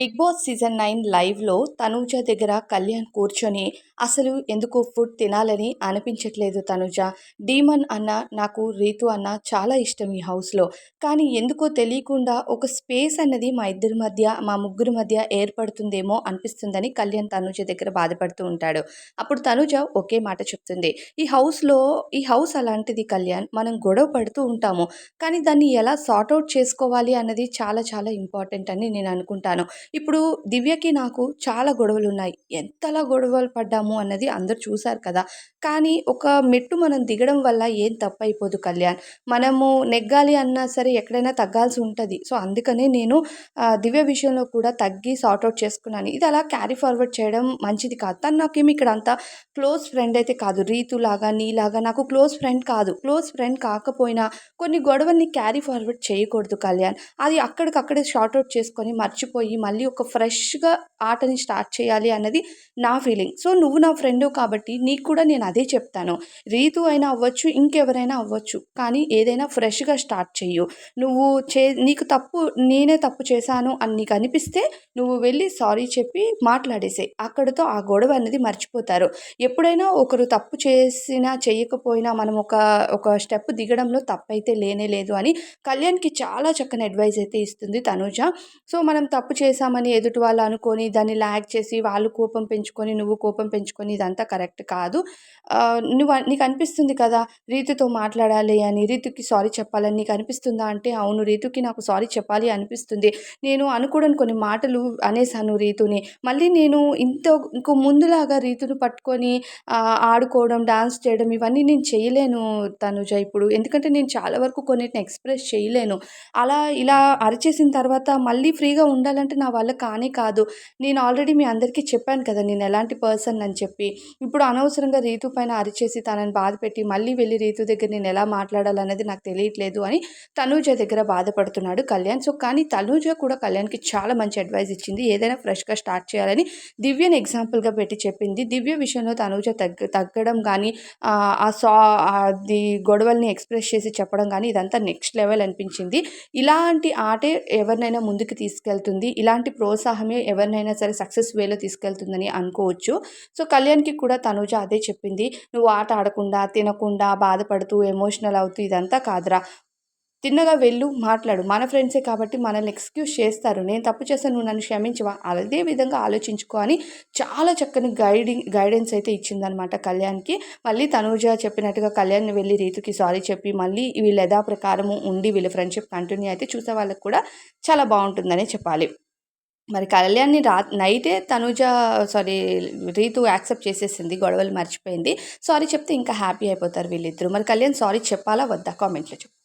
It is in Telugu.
బిగ్ బాస్ సీజన్ నైన్ లైవ్లో తనూజ దగ్గర కళ్యాణ్ కూర్చొని అసలు ఎందుకు ఫుడ్ తినాలని అనిపించట్లేదు తనూజ? డీమన్ అన్న నాకు రీతు అన్న చాలా ఇష్టం ఈ హౌస్లో. కానీ ఎందుకో తెలియకుండా ఒక స్పేస్ అన్నది మా ఇద్దరి మధ్య మా ముగ్గురి మధ్య ఏర్పడుతుందేమో అనిపిస్తుందని కళ్యాణ్ తనూజ దగ్గర బాధపడుతూ ఉంటాడు. అప్పుడు తనూజ ఒకే మాట చెప్తుంది ఈ హౌస్లో ఈ హౌస్ అలాంటిది కళ్యాణ్ మనం గొడవ పడుతూ ఉంటాము. కానీ దాన్ని ఎలా సార్ట్అవుట్ చేసుకోవాలి అన్నది చాలా చాలా ఇంపార్టెంట్ అని నేను అనుకుంటాను. ఇప్పుడు దివ్యకి నాకు చాలా గొడవలు ఉన్నాయి ఎంతలా గొడవలు పడ్డాము అన్నది అందరూ చూశారు కదా. కానీ ఒక మెట్టు మనం దిగడం వల్ల ఏం తప్పు అయిపోదు కళ్యాణ్. మనము నెగ్గాలి అన్నా సరే ఎక్కడైనా తగ్గాల్సి ఉంటుంది. సో అందుకనే నేను దివ్య విషయంలో కూడా తగ్గి సార్ట్అవుట్ చేసుకున్నాను. ఇది అలా క్యారీ ఫార్వర్డ్ చేయడం మంచిది కాదు. తను నాకేమి ఇక్కడ అంత క్లోజ్ ఫ్రెండ్ అయితే కాదు. రీతులాగా నీలాగా నాకు క్లోజ్ ఫ్రెండ్ కాదు. క్లోజ్ ఫ్రెండ్ కాకపోయినా కొన్ని గొడవల్ని క్యారీ ఫార్వర్డ్ చేయకూడదు కళ్యాణ్. అది అక్కడికక్కడే షార్ట్అవుట్ చేసుకొని మర్చిపోయి మళ్ళీ ఒక ఫ్రెష్గా ఆటని స్టార్ట్ చేయాలి అన్నది నా ఫీలింగ్. సో నువ్వు నా ఫ్రెండ్ కాబట్టి నీకు కూడా నేను అదే చెప్తాను. రీతు అయినా అవ్వచ్చు ఇంకెవరైనా అవ్వచ్చు కానీ ఏదైనా ఫ్రెష్గా స్టార్ట్ చెయ్యు. నువ్వు చే నీకు తప్పు నేనే తప్పు చేశాను అని నీకు అనిపిస్తే నువ్వు వెళ్ళి సారీ చెప్పి మాట్లాడేసే అక్కడితో ఆ గొడవ అనేది మర్చిపోతారు. ఎప్పుడైనా ఒకరు తప్పు చేసినా చేయకపోయినా మనం ఒక ఒక స్టెప్ దిగడంలో తప్పైతే లేనే లేదు అని కళ్యాణ్కి చాలా చక్కని అడ్వైజ్ అయితే ఇస్తుంది తనూజ. సో మనం తప్పు చేశామని ఎదుటి వాళ్ళు అనుకొని దాన్ని ల్యాగ్ చేసి వాళ్ళు కోపం పెంచుకొని నువ్వు కోపం పెంచుకొని ఇదంతా కరెక్ట్ కాదు. నువ్వు నీకు అనిపిస్తుంది కదా రీతుతో మాట్లాడాలి అని రీతుకి సారీ చెప్పాలని నీకు అనిపిస్తుందా అంటే అవును రీతుకి నాకు సారీ చెప్పాలి అనిపిస్తుంది. నేను అనుకోవడం కొన్ని మాటలు అనేసాను రీతుని. మళ్ళీ నేను ఇంత ఇంకో ముందులాగా రీతును పట్టుకొని ఆడుకోవడం డాన్స్ చేయడం ఇవన్నీ నేను చేయలేను తనుజ ఇప్పుడు. ఎందుకంటే నేను చాలా వరకు కొన్నిటిని ఎక్స్ప్రెస్ చేయలేను. అలా ఇలా అరిచేసిన తర్వాత మళ్ళీ ఫ్రీగా ఉండాలంటే నా వల్ల కానే కాదు. నేను ఆల్రెడీ మీ అందరికీ చెప్పాను కదా నేను ఎలాంటి పర్సన్ అని చెప్పి. ఇప్పుడు అనవసరంగా రీతు పైన అరిచేసి తనని బాధ పెట్టి మళ్ళీ వెళ్ళి రీతు దగ్గర నేను ఎలా మాట్లాడాలనేది నాకు తెలియట్లేదు అని తనూజ దగ్గర బాధపడుతున్నాడు కళ్యాణ్. సో కానీ తనూజ కూడా కళ్యాణ్కి చాలా మంచి అడ్వైస్ ఇచ్చింది. ఏదైనా ఫ్రెష్గా స్టార్ట్ చేయాలని దివ్యని ఎగ్జాంపుల్గా పెట్టి చెప్పింది. దివ్య విషయంలో తనూజ తగ్గ తగ్గడం కానీ ఆ సా అది గొడవల్ని ఎక్స్ప్రెస్ చేసి చెప్పడం కానీ ఇదంతా నెక్స్ట్ లెవెల్ అనిపించింది. ఇలాంటి ఆటే ఎవరినైనా ముందుకు తీసుకెళ్తుంది. ఇలాంటి ఇలాంటి ప్రోత్సాహమే ఎవరినైనా సరే సక్సెస్ వేలో తీసుకెళ్తుందని అనుకోవచ్చు. సో కళ్యాణ్కి కూడా తనుజ అదే చెప్పింది. నువ్వు ఆట ఆడకుండా తినకుండా బాధపడుతూ ఎమోషనల్ అవుతూ ఇదంతా కాదురా. తిన్నగా వెళ్ళు మాట్లాడు. మన ఫ్రెండ్సే కాబట్టి మనల్ని ఎక్స్క్యూజ్ చేస్తారు. నేను తప్పు చేస్తాను నువ్వు నన్ను క్షమించవా? అదే విధంగా ఆలోచించుకో అని చాలా చక్కని గైడింగ్ గైడెన్స్ అయితే ఇచ్చిందనమాట కళ్యాణ్కి. మళ్ళీ తనూజ చెప్పినట్టుగా కళ్యాణ్ వెళ్ళి రీతుకి సారీ చెప్పి మళ్ళీ వీళ్ళ యథా ప్రకారము ఉండి వీళ్ళ ఫ్రెండ్షిప్ కంటిన్యూ అయితే చూసే వాళ్ళకి కూడా చాలా బాగుంటుందనే చెప్పాలి. మరి కళ్యాణ్ని రా నైటే తనుజ సారీ రీతు యాక్సెప్ట్ చేసేసింది గొడవలు మర్చిపోయింది. సారీ చెప్తే ఇంకా హ్యాపీ అయిపోతారు వీళ్ళిద్దరు. మరి కళ్యాణ్ సారీ చెప్పాలా వద్దా? కామెంట్లో చెప్పు.